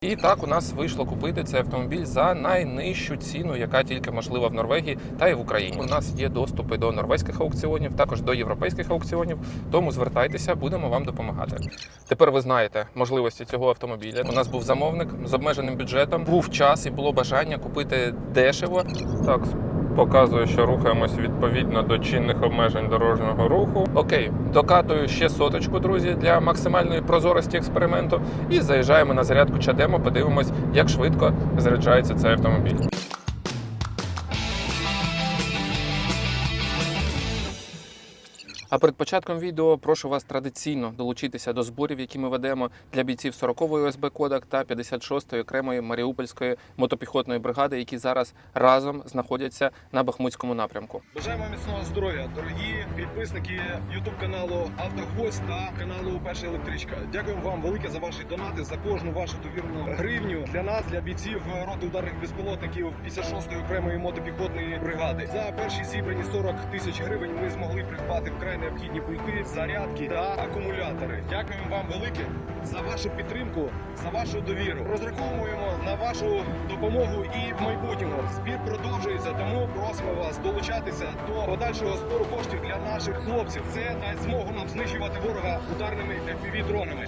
І так у нас вийшло купити цей автомобіль за найнижчу ціну, яка тільки можлива в Норвегії та й в Україні. У нас є доступи до норвезьких аукціонів, також до європейських аукціонів. Тому звертайтеся, будемо вам допомагати. Тепер ви знаєте можливості цього автомобіля. У нас був замовник з обмеженим бюджетом. Був час і було бажання купити дешево. Так, показує, що рухаємось відповідно до чинних обмежень дорожнього руху. Окей, докатую ще соточку, друзі, для максимальної прозорості експерименту. І заїжджаємо на зарядку Чадемо, подивимось, як швидко заряджається цей автомобіль. А перед початком відео прошу вас традиційно долучитися до зборів, які ми ведемо для бійців 40-ї ОСБ Кодак та 56-ї окремої Маріупольської мотопіхотної бригади, які зараз разом знаходяться на Бахмутському напрямку. Бажаємо міцного здоров'я, дорогі підписники Ютуб каналу Автогвоздь та каналу Перша електричка. Дякуємо вам велике за ваші донати, за кожну вашу довірну гривню для нас, для бійців роти ударних безпілотників 56-ї окремої мотопіхотної бригади. За перші зібрані 40 тисяч гривень ми змогли придбати вкрай необхідні пульти, зарядки та акумулятори. Дякуємо вам велике за вашу підтримку, за вашу довіру. Розраховуємо на вашу допомогу і в майбутньому. Збір продовжується, тому просимо вас долучатися до подальшого збору коштів для наших хлопців. Це дасть змогу нам знищувати ворога ударними FPV-дронами.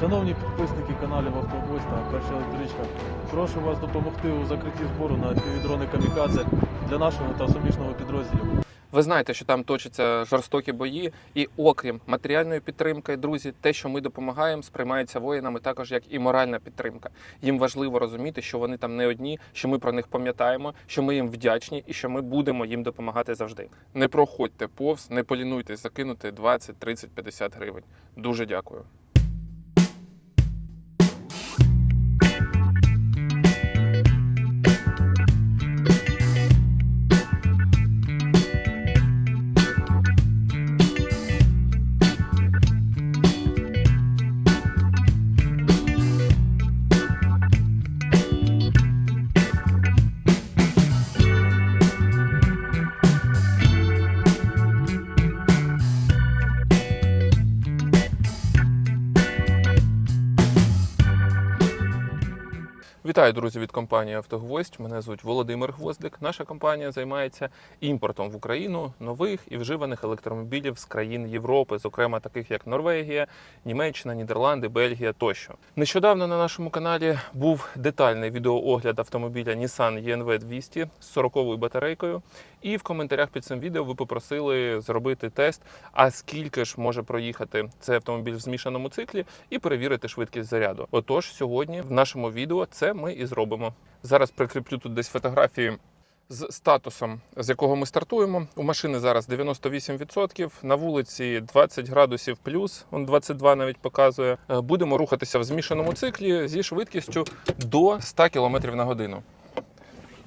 Шановні підписники каналів Автогвоздь та Перша електричка, прошу вас допомогти у закритті збору на півдрони Камікадзе для нашого та суміжного підрозділів. Ви знаєте, що там точаться жорстокі бої, і окрім матеріальної підтримки, друзі, те, що ми допомагаємо, сприймається воїнами також як і моральна підтримка. Їм важливо розуміти, що вони там не одні, що ми про них пам'ятаємо, що ми їм вдячні і що ми будемо їм допомагати завжди. Не проходьте повз, не полінуйтесь закинути 20, 30, 50 гривень. Дуже дякую. Вітаю, друзі, від компанії Автогвоздь. Мене звуть Володимир Гвоздик. Наша компанія займається імпортом в Україну нових і вживаних електромобілів з країн Європи, зокрема таких як Норвегія, Німеччина, Нідерланди, Бельгія тощо. Нещодавно на нашому каналі був детальний відеоогляд автомобіля Nissan ENV 200 з 40-ю батарейкою. І в коментарях під цим відео ви попросили зробити тест, а скільки ж може проїхати цей автомобіль в змішаному циклі, і перевірити швидкість заряду. Отож, сьогодні в нашому відео це ми і зробимо. Зараз прикріплю тут десь фотографії. З статусом, з якого ми стартуємо, у машини зараз 98%, на вулиці 20 градусів плюс, он 22 навіть показує. Е, Будемо рухатися в змішаному циклі зі швидкістю до 100 км на годину.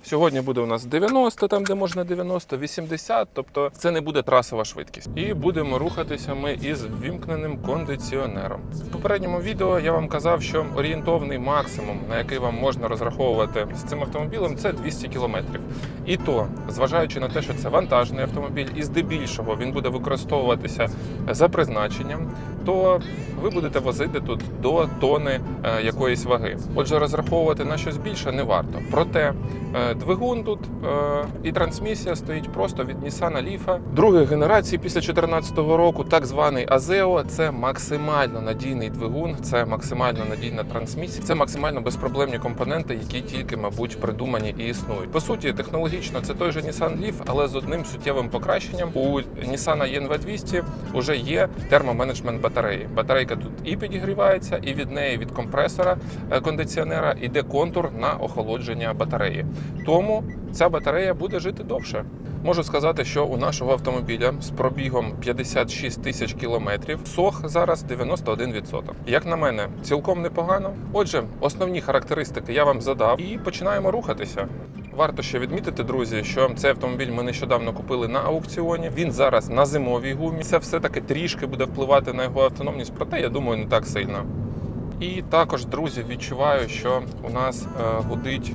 Сьогодні буде у нас 90, там де можна 90, 80, тобто це не буде трасова швидкість. І будемо рухатися ми із ввімкненим кондиціонером. В попередньому відео я вам казав, що орієнтовний максимум, на який вам можна розраховувати з цим автомобілем, це 200 км. І то, зважаючи на те, що це вантажний автомобіль, і здебільшого він буде використовуватися за призначенням, то ви будете возити тут до тони е, якоїсь ваги. Отже, розраховувати на щось більше не варто. Проте е, двигун тут е, і трансмісія стоїть просто від Nissan Leaf другої генерації після 2014 року, так званий Азео. Це максимально надійний двигун, це максимально надійна трансмісія, це максимально безпроблемні компоненти, які тільки, мабуть, придумані і існують. По суті, технологічно це той же Nissan Leaf, але з одним суттєвим покращенням. У Nissan ENV 200 вже є термоменеджмент батареї. Батарейка тут і підігрівається, і від неї від компресора е, кондиціонера йде контур на охолодження батареї. Тому ця батарея буде жити довше. Можу сказати, що у нашого автомобіля з пробігом 56 тисяч кілометрів сох зараз 91%. Як на мене, цілком непогано. Отже, основні характеристики я вам задав і починаємо рухатися. Варто ще відмітити, друзі, що цей автомобіль ми нещодавно купили на аукціоні. Він зараз на зимовій гумі. Це все таки трішки буде впливати на його автономність, проте я думаю, не так сильно. І також, друзі, відчуваю, що у нас е, гудить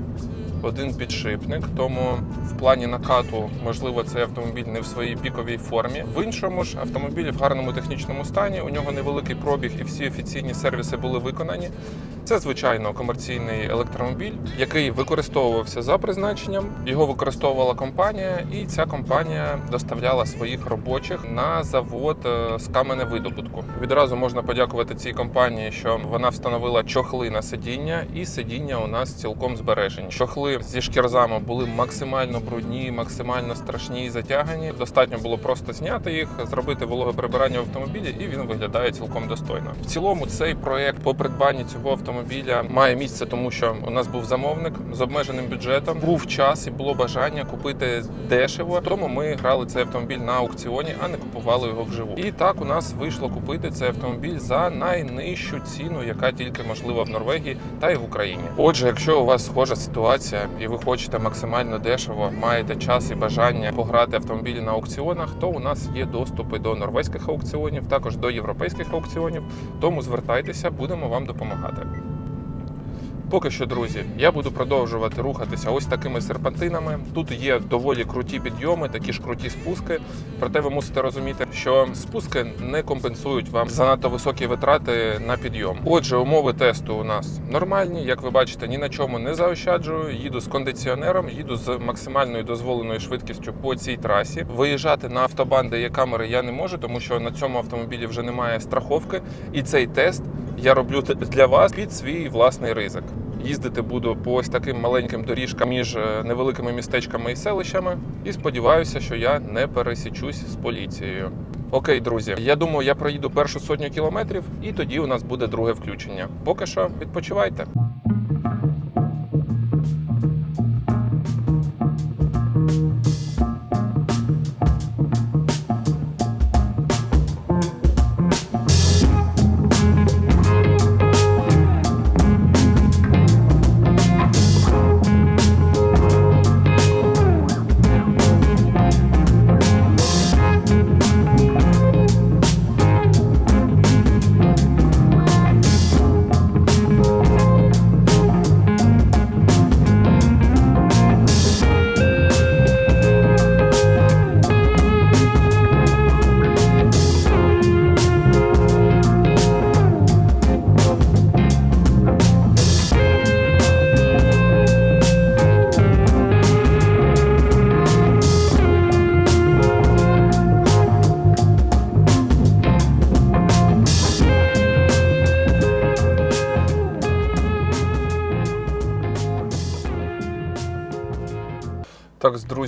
один підшипник. Тому в плані накату, можливо, цей автомобіль не в своїй піковій формі. В іншому ж автомобіль в гарному технічному стані. У нього невеликий пробіг, і всі офіційні сервіси були виконані. Це звичайно комерційний електромобіль, який використовувався за призначенням. Його використовувала компанія, і ця компанія доставляла своїх робочих на завод е, з каменевидобутку. Відразу можна подякувати цій компанії, що вона встановила чохли на сидіння, і сидіння у нас цілком збережені. Чохли зі шкірзами були максимально брудні, максимально страшні і затягані. Достатньо було просто зняти їх, зробити вологе прибирання в автомобілі, і він виглядає цілком достойно. В цілому цей проект по придбанні цього автомобіля має місце, тому що у нас був замовник з обмеженим бюджетом. Був час і було бажання купити дешево. Тому ми грали цей автомобіль на аукціоні, а не купували його вживу. І так у нас вийшло купити цей автомобіль за найнижчу ціну, яка тільки можлива в Норвегії та й в Україні. Отже, якщо у вас схожа ситуація і ви хочете максимально дешево, маєте час і бажання пограти автомобілі на аукціонах, то у нас є доступи до норвезьких аукціонів, також до європейських аукціонів. Тому звертайтеся, будемо вам допомагати. Поки що, друзі, я буду продовжувати рухатися ось такими серпантинами. Тут є доволі круті підйоми, такі ж круті спуски. Проте ви мусите розуміти, що спуски не компенсують вам занадто високі витрати на підйом. Отже, умови тесту у нас нормальні. Як ви бачите, ні на чому не заощаджую. Їду з кондиціонером, їду з максимальною дозволеною швидкістю по цій трасі. Виїжджати на автобан, де є камери, я не можу, тому що на цьому автомобілі вже немає страховки. І цей тест я роблю для вас під свій власний ризик. Їздити буду по ось таким маленьким доріжкам між е, невеликими містечками і селищами, і сподіваюся, що я не пересічусь з поліцією. Окей, друзі, я думаю, я проїду першу сотню кілометрів, і тоді у нас буде друге включення. Поки що відпочивайте.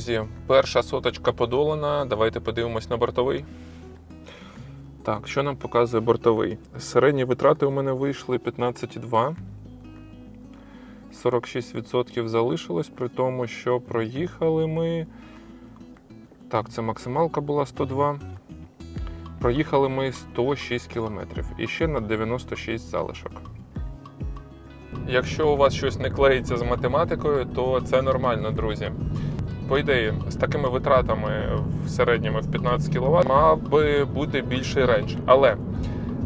Друзі, перша соточка подолана. Давайте подивимось на бортовий. Так, що нам показує бортовий? Середні витрати у мене вийшли 15,2. 46% залишилось, при тому, що проїхали ми. Так, це максималка була 102. Проїхали ми 106 кілометрів і ще на 96 залишок. Якщо у вас щось не клеїться з математикою, то це нормально, друзі. По ідеї, з такими витратами в середньому в 15 кВт мав би бути більший рейндж. Але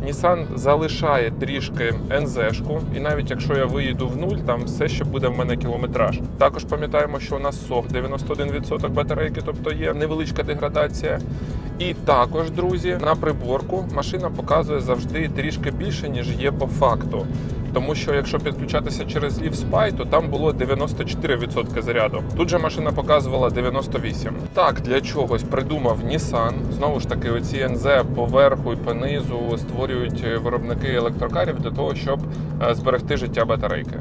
Nissan залишає трішки НЗ-шку, і навіть якщо я виїду в нуль, там все ще буде в мене кілометраж. Також пам'ятаємо, що у нас сох 91% батарейки, тобто є невеличка деградація. І також, друзі, на приборку машина показує завжди трішки більше, ніж є по факту. Тому що якщо підключатися через LiveSpy, Spy, то там було 94% заряду. Тут же машина показувала 98%. Так, для чогось придумав Nissan. Знову ж таки, оці НЗ по верху і по низу створюють виробники електрокарів для того, щоб е, зберегти життя батарейки.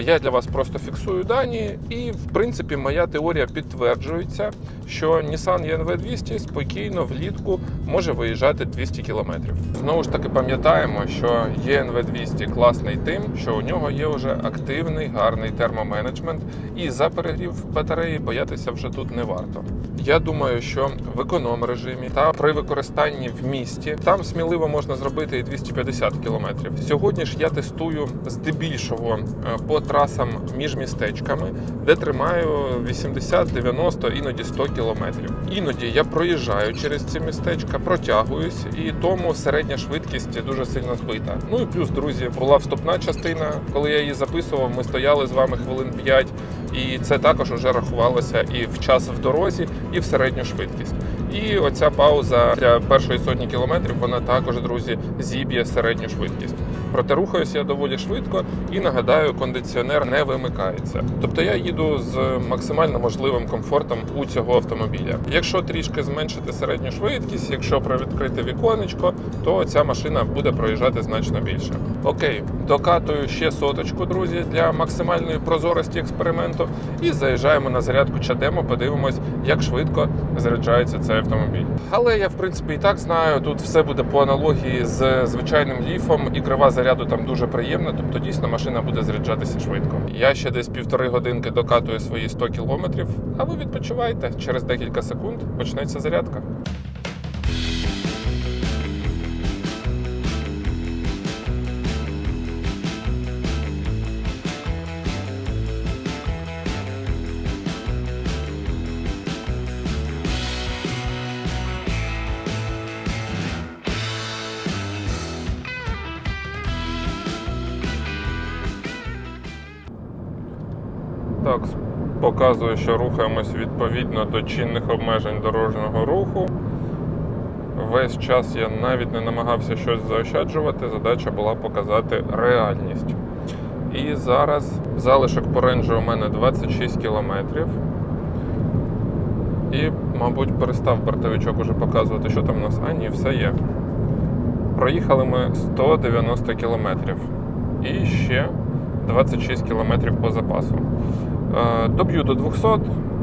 Я для вас просто фіксую дані, і в принципі моя теорія підтверджується, що Nissan ENV 200 спокійно влітку може виїжджати 200 км. Знову ж таки пам'ятаємо, що ENV 200 класний тим, що у нього є вже активний гарний термоменеджмент, і за перегрів батареї боятися вже тут не варто. Я думаю, що в економ режимі та при використанні в місті там сміливо можна зробити і 250 км. Сьогодні ж я тестую здебільшого е, по трасам між містечками, де тримаю 80, 90, іноді 100 км. Іноді я проїжджаю через ці містечка, протягуюсь, і тому середня швидкість дуже сильно збита. Ну і плюс, друзі, була вступна частина. Коли я її записував, ми стояли з вами хвилин 5, і це також вже рахувалося і в час в дорозі, і в середню швидкість. І оця пауза для першої сотні кілометрів, вона також, друзі, зіб'є середню швидкість. Проте рухаюся я доволі швидко і нагадаю, кондиціонер не вимикається. Тобто я їду з максимально можливим комфортом у цього автомобіля. Якщо трішки зменшити середню швидкість, якщо провідкрити віконечко, то ця машина буде проїжджати значно більше. Окей, докатую ще соточку, друзі, для максимальної прозорості експерименту. І заїжджаємо на зарядку Чадемо, подивимось, як швидко заряджається цей автомобіль. Але я в принципі і так знаю, тут все буде по аналогії з звичайним ліфом, і крива заряду там дуже приємно, тобто дійсно машина буде заряджатися швидко. Я ще десь півтори годинки докатую свої 100 кілометрів, а ви відпочивайте. Через декілька секунд почнеться зарядка. Показую, що рухаємось відповідно до чинних обмежень дорожнього руху. Весь час я навіть не намагався щось заощаджувати. Задача була показати реальність. І зараз залишок по ренджу у мене 26 кілометрів. І, мабуть, перестав бортовичок уже показувати, що там у нас. А, ні, все є. Проїхали ми 190 кілометрів. І ще 26 кілометрів по запасу. Е, Доб'ю до 200.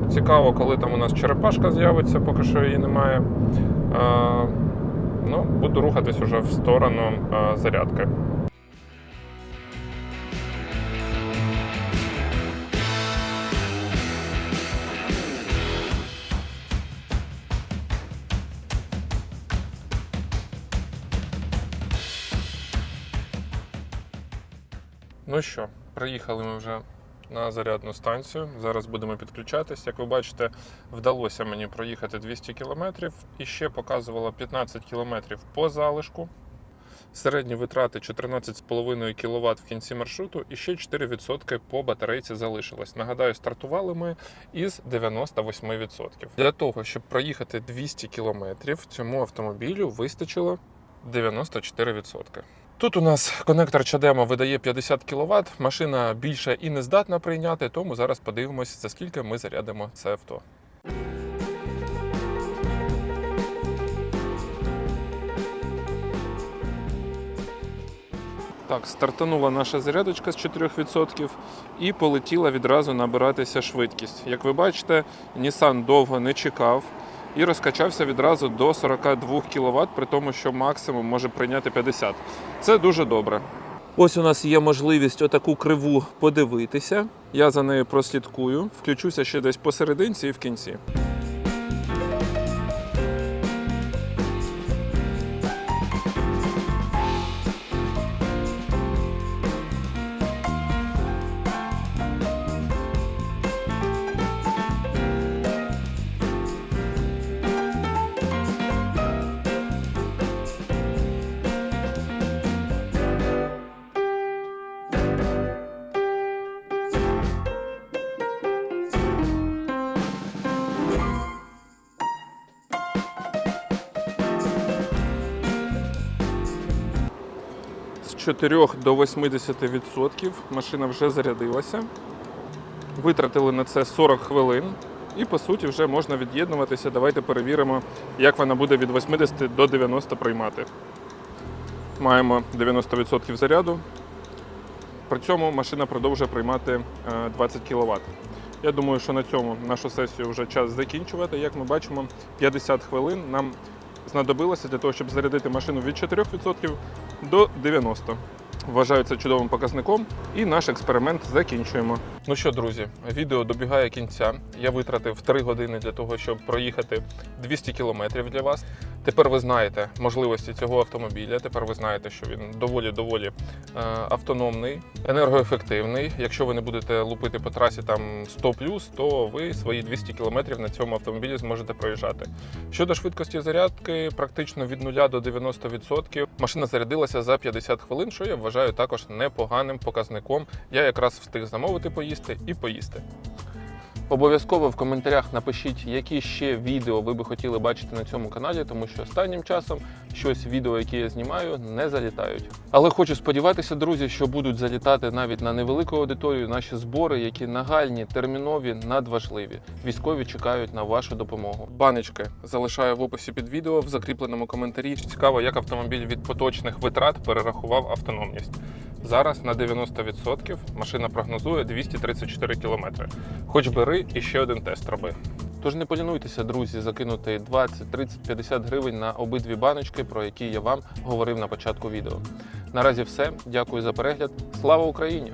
Цікаво, коли там у нас черепашка з'явиться, поки що її немає. Е, Ну, буду рухатись уже в сторону е, зарядки. Ну що, приїхали ми вже на зарядну станцію. Зараз будемо підключатись. Як ви бачите, вдалося мені проїхати 200 кілометрів і ще показувало 15 кілометрів по залишку. Середні витрати 14,5 кВт в кінці маршруту і ще 4% по батарейці залишилось. Нагадаю, стартували ми із 98%. Для того, щоб проїхати 200 км, цьому автомобілю вистачило 94%. Тут у нас конектор Чадемо видає 50 кВт, машина більше і не здатна прийняти, тому зараз подивимося, за скільки ми зарядимо це авто. Так, стартанула наша зарядочка з 4% і полетіла відразу набиратися швидкість. Як ви бачите, Nissan довго не чекав і розкачався відразу до 42 кВт, при тому, що максимум може прийняти 50. Це дуже добре. Ось у нас є можливість отаку криву подивитися. Я за нею прослідкую, включуся ще десь посерединці і в кінці. 4 до 80% машина вже зарядилася. Витратили на це 40 хвилин. І по суті вже можна від'єднуватися. Давайте перевіримо, як вона буде від 80 до 90 приймати. Маємо 90% заряду. При цьому машина продовжує приймати е, 20 кВт. Я думаю, що на цьому нашу сесію вже час закінчувати. Як ми бачимо, 50 хвилин нам знадобилося для того, щоб зарядити машину від 4% до 90%. Вважаю це чудовим показником, і наш експеримент закінчуємо. Ну що, друзі, відео добігає кінця. Я витратив 3 години для того, щоб проїхати 200 кілометрів для вас. Тепер ви знаєте можливості цього автомобіля. Тепер ви знаєте, що він доволі доволі е, автономний, енергоефективний. Якщо ви не будете лупити по трасі там 100 то ви свої 200 км на цьому автомобілі зможете проїжджати. Щодо швидкості зарядки, практично від 0 до 90%. Машина зарядилася за 50 хвилин, що я вважаю також непоганим показником. Я якраз встиг замовити поїсти і поїсти. Обов'язково в коментарях напишіть, які ще відео ви би хотіли бачити на цьому каналі, тому що останнім часом щось відео, які я знімаю, не залітають. Але хочу сподіватися, друзі, що будуть залітати навіть на невелику аудиторію наші збори, які нагальні, термінові, надважливі. Військові чекають на вашу допомогу. Баночки залишаю в описі під відео в закріпленому коментарі. Цікаво, як автомобіль від поточних витрат перерахував автономність. Зараз на 90% машина прогнозує 234 км. Хоч і ще один тест роби. Тож не полінуйтеся, друзі, закинути 20, 30, 50 гривень на обидві баночки, про які я вам говорив на початку відео. Наразі все. Дякую за перегляд. Слава Україні!